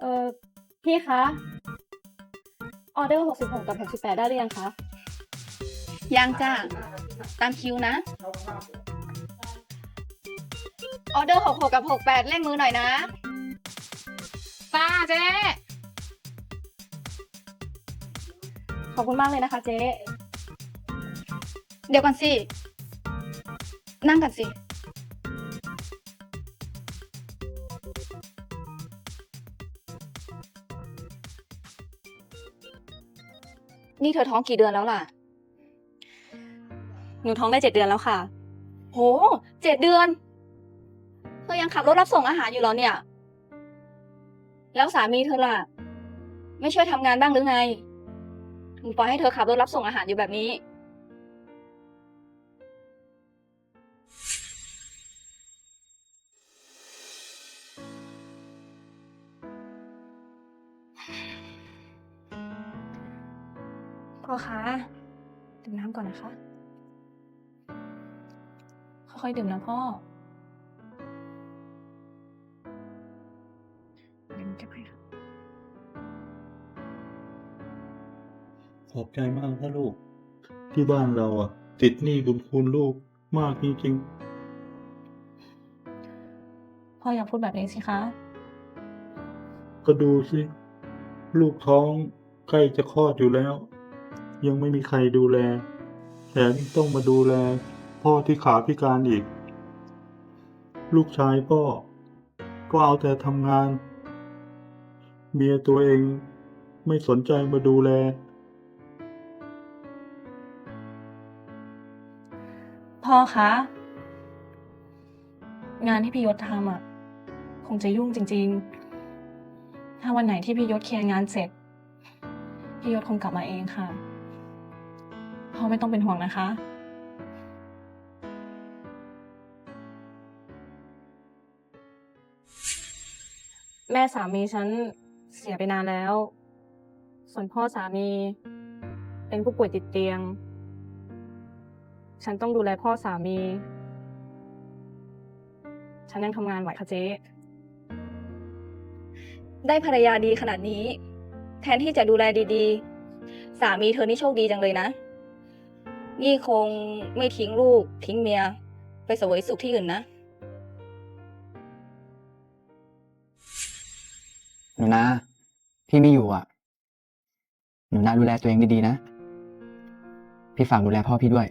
เออพี่คะ ออเดอร์66 กับ 68 ได้หรือยังคะ ยังจ้าตามคิวนะ ออเดอร์ 66 กับ 68 เร่งมือหน่อยนะ ป้าเจ๊ ขอบคุณมากเลยนะคะเจ๊ เดี๋ยวก่อนสิ นั่งกันสิ นี่เธอท้องกี่เดือนแล้วล่ะ หนูท้องได้7เดือนแล้วค่ะ โหเจ็ดเดือน เธอยังขับรถรับส่งอาหารอยู่เหรอเนี่ย แล้วสามีเธอล่ะ ไม่ช่วยทำงานบ้างหรือไงถึงปล่อยให้เธอขับรถรับส่งอาหารอยู่แบบนี้ พ่อคะดื่มน้ำก่อนนะคะ ค่อยๆดื่มนะพ่อดื่มเก็บให้ค่ะขอบใจมากนะลูก ที่บ้านเราอะ ติดหนี้บุญคุณลูกมากจริงพ่ออย่าพูดแบบนี้สิคะ ๆก็ดูสิ ลูกท้องใกล้จะคลอดอยู่แล้ว ยังไม่มีใครดูแลแถมยังต้องมาดูแลพ่อที่ขาพิการอีก ลูกชายพ่อก็เอาแต่ทำงาน เมียตัวเองไม่สนใจมาดูแล พ่อคะ งานที่พี่ยศทำอะ คงจะยุ่งจริง ๆ ถ้าวันไหนที่พี่ยศเคลียร์งานเสร็จ พี่ยศคงกลับมาเองค่ะ ไม่ต้องเป็นห่วงนะคะ แม่สามีฉันเสียไปนานแล้ว ส่วนพ่อสามีเป็นผู้ป่วยติดเตียง ฉันต้องดูแลพ่อสามี ฉันยังทำงานไหวค่ะเจ๊ ได้ภรรยาดีขนาดนี้ แทนที่จะดูแลดีๆ สามีเธอนี่โชคดีจังเลยนะ นี่คงไม่ทิ้งลูก ทิ้งเมีย ไปเสวยสุขที่อื่นนะ หนูนาพี่ไม่อยู่อะ หนูนาดูแลตัวเองดีๆนะ พี่ฝากดูแลพ่อพี่ด้วย